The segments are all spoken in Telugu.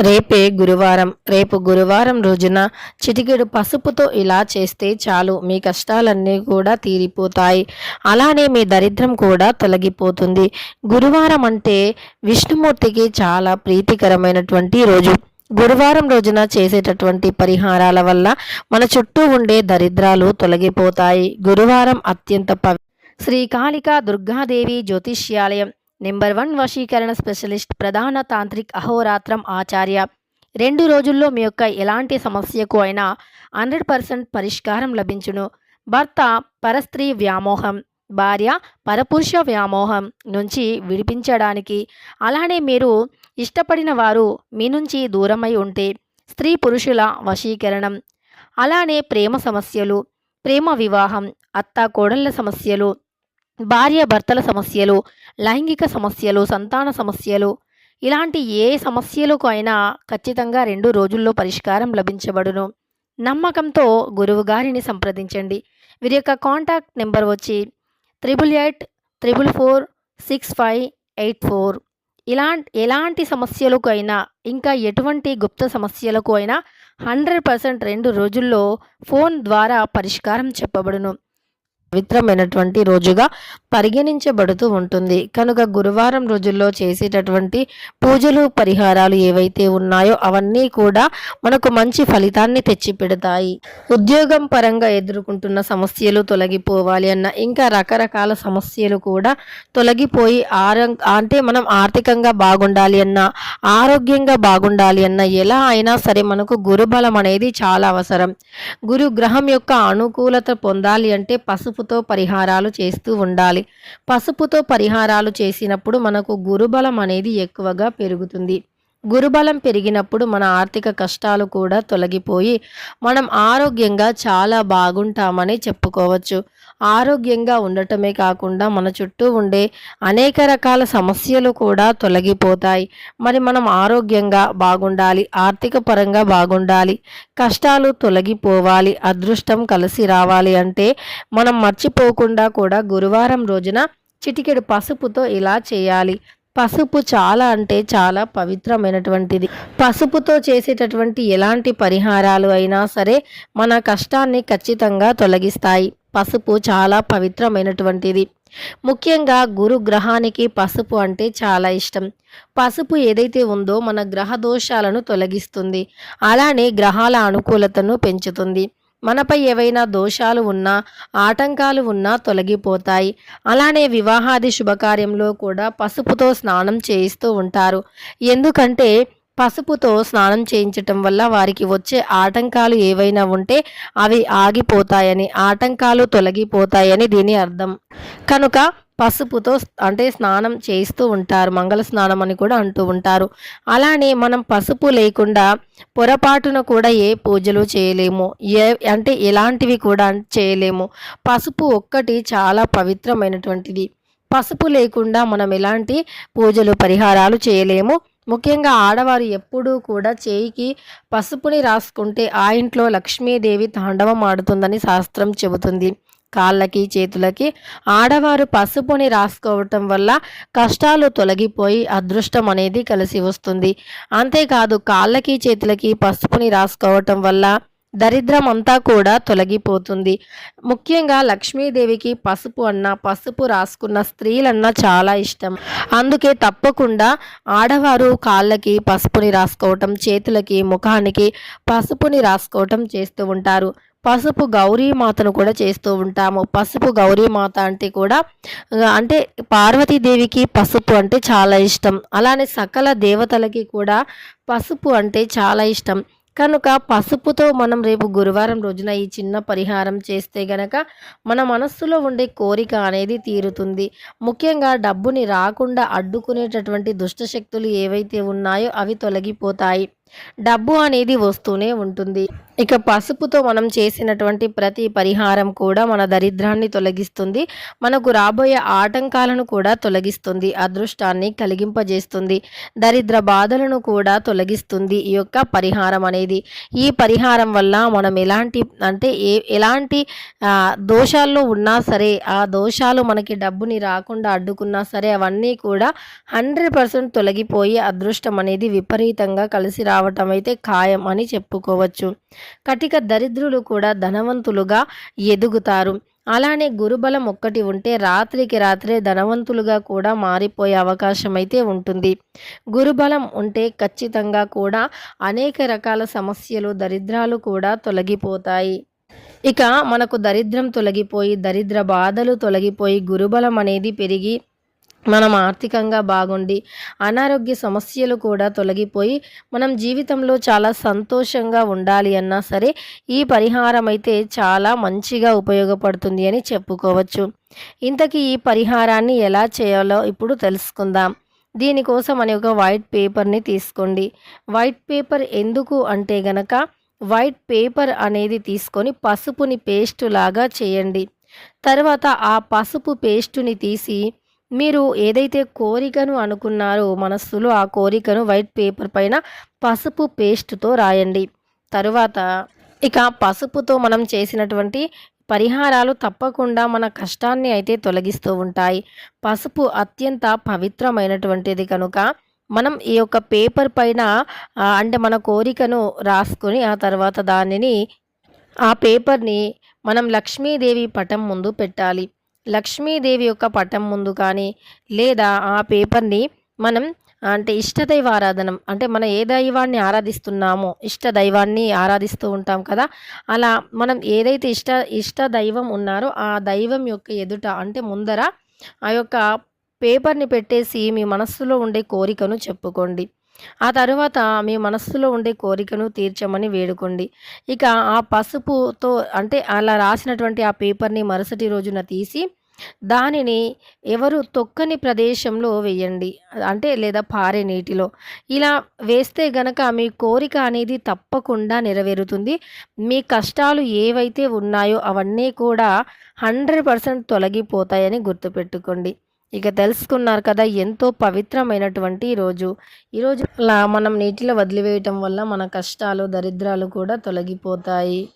రేపే గురువారం. రేపు గురువారం రోజున చిటికెడు పసుపుతో ఇలా చేస్తే చాలు మీ కష్టాలన్నీ కూడా తీరిపోతాయి. అలానే మీ దరిద్రం కూడా తొలగిపోతుంది. గురువారం అంటే విష్ణుమూర్తికి చాలా ప్రీతికరమైనటువంటి రోజు. గురువారం రోజున చేసేటటువంటి పరిహారాల వల్ల మన చుట్టూ ఉండే దరిద్రాలు తొలగిపోతాయి. గురువారం అత్యంత పవి శ్రీకాళిక దుర్గాదేవి జ్యోతిష్యాలయం నెంబర్ వన్ వశీకరణ స్పెషలిస్ట్ ప్రధాన తాంత్రిక్ అహోరాత్రం ఆచార్య. రెండు రోజుల్లో మీ యొక్క ఎలాంటి సమస్యకు అయినా హండ్రెడ్ పర్సెంట్ పరిష్కారం లభించును. భర్త పరస్త్రీ వ్యామోహం భార్య పరపురుష వ్యామోహం నుంచి విడిపించడానికి. అలానే మీరు ఇష్టపడిన వారు మీ నుంచి దూరమై ఉంటే స్త్రీ పురుషుల వశీకరణం. అలానే ప్రేమ సమస్యలు ప్రేమ వివాహం అత్త కోడళ్ళ సమస్యలు భార్య భర్తల సమస్యలు లైంగిక సమస్యలు సంతాన సమస్యలు ఇలాంటి ఏ సమస్యలకు అయినా ఖచ్చితంగా రెండు రోజుల్లో పరిష్కారం లభించబడును. నమ్మకంతో గురువు గారిని సంప్రదించండి. వీరి యొక్క కాంటాక్ట్ నెంబర్ వచ్చి triple eight triple four six five eight four. ఇలా ఎలాంటి సమస్యలకు అయినా ఇంకా ఎటువంటి గుప్త సమస్యలకు అయినా హండ్రెడ్ పర్సెంట్ రెండు రోజుల్లో ఫోన్ ద్వారా పరిష్కారం చెప్పబడును. పవిత్రమైనటువంటి రోజుగా పరిగణించబడుతూ ఉంటుంది. కనుక గురువారం రోజుల్లో చేసేటటువంటి పూజలు పరిహారాలు ఏవైతే ఉన్నాయో అవన్నీ కూడా మనకు మంచి ఫలితాన్ని తెచ్చిపెడతాయి. ఉద్యోగం పరంగా ఎదుర్కొంటున్న సమస్యలు తొలగిపోవాలి అన్న ఇంకా రకరకాల సమస్యలు కూడా తొలగిపోయి ఆరో అంటే మనం ఆర్థికంగా బాగుండాలి అన్న ఆరోగ్యంగా బాగుండాలి అన్న ఎలా అయినా సరే మనకు గురుబలం అనేది చాలా అవసరం. గురు గ్రహం యొక్క అనుకూలత పొందాలి అంటే పసుపు పసుపుతో పరిహారాలు చేస్తూ ఉండాలి. పసుపుతో పరిహారాలు చేసినప్పుడు మనకు గురుబలం అనేది ఎక్కువగా పెరుగుతుంది. గురుబలం పెరిగినప్పుడు మన ఆర్థిక కష్టాలు కూడా తొలగిపోయి మనం ఆరోగ్యంగా చాలా బాగుంటామని చెప్పుకోవచ్చు. ఆరోగ్యంగా ఉండటమే కాకుండా మన చుట్టూ ఉండే అనేక రకాల సమస్యలు కూడా తొలగిపోతాయి. మరి మనం ఆరోగ్యంగా బాగుండాలి ఆర్థిక పరంగా బాగుండాలి కష్టాలు తొలగిపోవాలి అదృష్టం కలిసి రావాలి అంటే మనం మర్చిపోకుండా కూడా గురువారం రోజున చిటికెడు పసుపుతో ఇలా చేయాలి. పసుపు చాలా అంటే చాలా పవిత్రమైనటువంటిది. పసుపుతో చేసేటటువంటి ఎలాంటి పరిహారాలు అయినా సరే మన కష్టాన్ని ఖచ్చితంగా తొలగిస్తాయి. పసుపు చాలా పవిత్రమైనటువంటిది. ముఖ్యంగా గురు గ్రహానికి పసుపు అంటే చాలా ఇష్టం. పసుపు ఏదైతే ఉందో మన గ్రహ దోషాలను తొలగిస్తుంది. అలానే గ్రహాల అనుకూలతను పెంచుతుంది. మనపై ఏవైనా దోషాలు ఉన్నా ఆటంకాలు ఉన్నా తొలగిపోతాయి. అలానే వివాహాది శుభకార్యంలో కూడా పసుపుతో స్నానం చేయిస్తూ ఉంటారు. ఎందుకంటే పసుపుతో స్నానం చేయించటం వల్ల వారికి వచ్చే ఆటంకాలు ఏవైనా ఉంటే అవి ఆగిపోతాయని ఆటంకాలు తొలగిపోతాయని దీని అర్థం. కనుక పసుపుతో అంటే స్నానం చేస్తూ ఉంటారు మంగళ స్నానం అని కూడా అంటూ ఉంటారు. అలానే మనం పసుపు లేకుండా పొరపాటున కూడా ఏ పూజలు చేయలేము. ఏ అంటే ఎలాంటివి కూడా చేయలేము. పసుపు ఒక్కటి చాలా పవిత్రమైనటువంటిది. పసుపు లేకుండా మనం ఎలాంటి పూజలు పరిహారాలు చేయలేము. ముఖ్యంగా ఆడవారు ఎప్పుడూ కూడా చేయికి పసుపుని రాసుకుంటే ఆ ఇంట్లో లక్ష్మీదేవి తాండవం ఆడుతుందని శాస్త్రం చెబుతుంది. కాళ్ళకి చేతులకి ఆడవారు పసుపుని రాసుకోవటం వల్ల కష్టాలు తొలగిపోయి అదృష్టం అనేది కలిసి వస్తుంది. అంతేకాదు కాళ్ళకి చేతులకి పసుపుని రాసుకోవటం వల్ల దరిద్రం అంతా కూడా తొలగిపోతుంది. ముఖ్యంగా లక్ష్మీదేవికి పసుపు అన్న పసుపు రాసుకున్న స్త్రీలన్న చాలా ఇష్టం. అందుకే తప్పకుండా ఆడవారు కాళ్ళకి పసుపుని రాసుకోవటం చేతులకి ముఖానికి పసుపుని రాసుకోవటం చేస్తూ ఉంటారు. పసుపు గౌరీమాతను కూడా చేస్తూ ఉంటాము. పసుపు గౌరీమాత అంటే కూడా అంటే పార్వతీదేవికి పసుపు అంటే చాలా ఇష్టం. అలానే సకల దేవతలకి కూడా పసుపు అంటే చాలా ఇష్టం. కనుక పసుపుతో మనం రేపు గురువారం రోజున ఈ చిన్న పరిహారం చేస్తే గనక మన మనస్సులో ఉండే కోరిక అనేది తీరుతుంది. ముఖ్యంగా డబ్బుని రాకుండా అడ్డుకునేటటువంటి దుష్టశక్తులు ఏవైతే ఉన్నాయో అవి తొలగిపోతాయి. డబ్బు అనేది వస్తూనే ఉంటుంది. ఇక పసుపుతో మనం చేసినటువంటి ప్రతి పరిహారం కూడా మన దరిద్రాన్ని తొలగిస్తుంది. మనకు రాబోయే ఆటంకాలను కూడా తొలగిస్తుంది. అదృష్టాన్ని కలిగింపజేస్తుంది. దరిద్ర బాధలను కూడా తొలగిస్తుంది ఈ యొక్క పరిహారం అనేది. ఈ పరిహారం వల్ల మనం ఎలాంటి అంటే ఏ ఎలాంటి దోషాల్లో ఉన్నా సరే ఆ దోషాలు మనకి డబ్బుని రాకుండా అడ్డుకున్నా సరే అవన్నీ కూడా హండ్రెడ్ పర్సెంట్ తొలగిపోయి అదృష్టం అనేది విపరీతంగా కలిసి కావటం అయితే ఖాయం అని చెప్పుకోవచ్చు. కటిక దరిద్రులు కూడా ధనవంతులుగా ఎదుగుతారు. అలానే గురుబలం ఒక్కటి ఉంటే రాత్రికి రాత్రే ధనవంతులుగా కూడా మారిపోయే అవకాశం అయితే ఉంటుంది. గురుబలం ఉంటే ఖచ్చితంగా కూడా అనేక రకాల సమస్యలు దరిద్రాలు కూడా తొలగిపోతాయి. ఇక మనకు దరిద్రం తొలగిపోయి దరిద్ర బాధలు తొలగిపోయి గురుబలం అనేది పెరిగి మనం ఆర్థికంగా బాగుండి అనారోగ్య సమస్యలు కూడా తొలగిపోయి మనం జీవితంలో చాలా సంతోషంగా ఉండాలి అన్నా సరే ఈ పరిహారం అయితే చాలా మంచిగా ఉపయోగపడుతుంది అని చెప్పుకోవచ్చు. ఇంతకీ ఈ పరిహారాన్ని ఎలా చేయాలో ఇప్పుడు తెలుసుకుందాం. దీనికోసం అని ఒక వైట్ పేపర్ని తీసుకోండి. వైట్ పేపర్ ఎందుకు అంటే గనక వైట్ పేపర్ అనేది తీసుకొని పసుపుని పేస్ట్ లాగా చేయండి. తర్వాత ఆ పసుపు పేస్టుని తీసి మీరు ఏదైతే కోరికను అనుకున్నారో మనస్సులో ఆ కోరికను వైట్ పేపర్ పైన పసుపు పేస్ట్తో రాయండి. తరువాత ఇక పసుపుతో మనం చేసినటువంటి పరిహారాలు తప్పకుండా మన కష్టాన్ని అయితే తొలగిస్తూ ఉంటాయి. పసుపు అత్యంత పవిత్రమైనటువంటిది కనుక మనం ఈ యొక్క పేపర్ పైన అంటే మన కోరికను రాసుకొని ఆ తర్వాత దానిని ఆ పేపర్ని మనం లక్ష్మీదేవి పటం ముందు పెట్టాలి. లక్ష్మీదేవి యొక్క పటం ముందు కానీ లేదా ఆ పేపర్ని మనం అంటే ఇష్టదైవ ఆరాధనం అంటే మనం ఏ దైవాన్ని ఆరాధిస్తున్నామో ఇష్ట దైవాన్ని ఆరాధిస్తూ ఉంటాం కదా అలా మనం ఏదైతే ఇష్ట ఇష్ట దైవం ఉన్నారో ఆ దైవం యొక్క ఎదుట అంటే ముందర ఆ యొక్క పేపర్ని పెట్టేసి మీ మనస్సులో ఉండే కోరికను చెప్పుకోండి. ఆ తరువాత మీ మనస్సులో ఉండే కోరికను తీర్చమని వేడుకోండి. ఇక ఆ పసుపుతో అంటే అలా రాసినటువంటి ఆ పేపర్ని మరుసటి రోజున తీసి దానిని ఎవరు తొక్కని ప్రదేశంలో వేయండి. అంటే లేదా పారే నీటిలో. ఇలా వేస్తే గనక మీ కోరిక అనేది తప్పకుండా నెరవేరుతుంది. మీ కష్టాలు ఏవైతే ఉన్నాయో అవన్నీ కూడా హండ్రెడ్ పర్సెంట్ తొలగిపోతాయని గుర్తుపెట్టుకోండి. ఇక తెలుసుకున్నారు కదా ఎంతో పవిత్రమైనటువంటి రోజు. ఈరోజు అలా మనం నీటిలో వదిలివేయటం వల్ల మన కష్టాలు దరిద్రాలు కూడా తొలగిపోతాయి.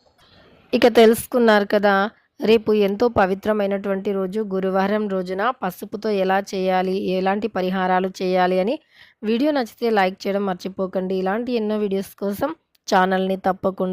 ఇక తెలుసుకున్నారు కదా రేపు ఎంతో పవిత్రమైనటువంటి రోజు గురువారం రోజున పసుపుతో ఎలా చేయాలి ఎలాంటి పరిహారాలు చేయాలి అని వీడియో నచ్చితే లైక్ చేయడం మర్చిపోకండి. ఇలాంటి ఎన్నో వీడియోస్ కోసం ఛానల్ని తప్పకుండా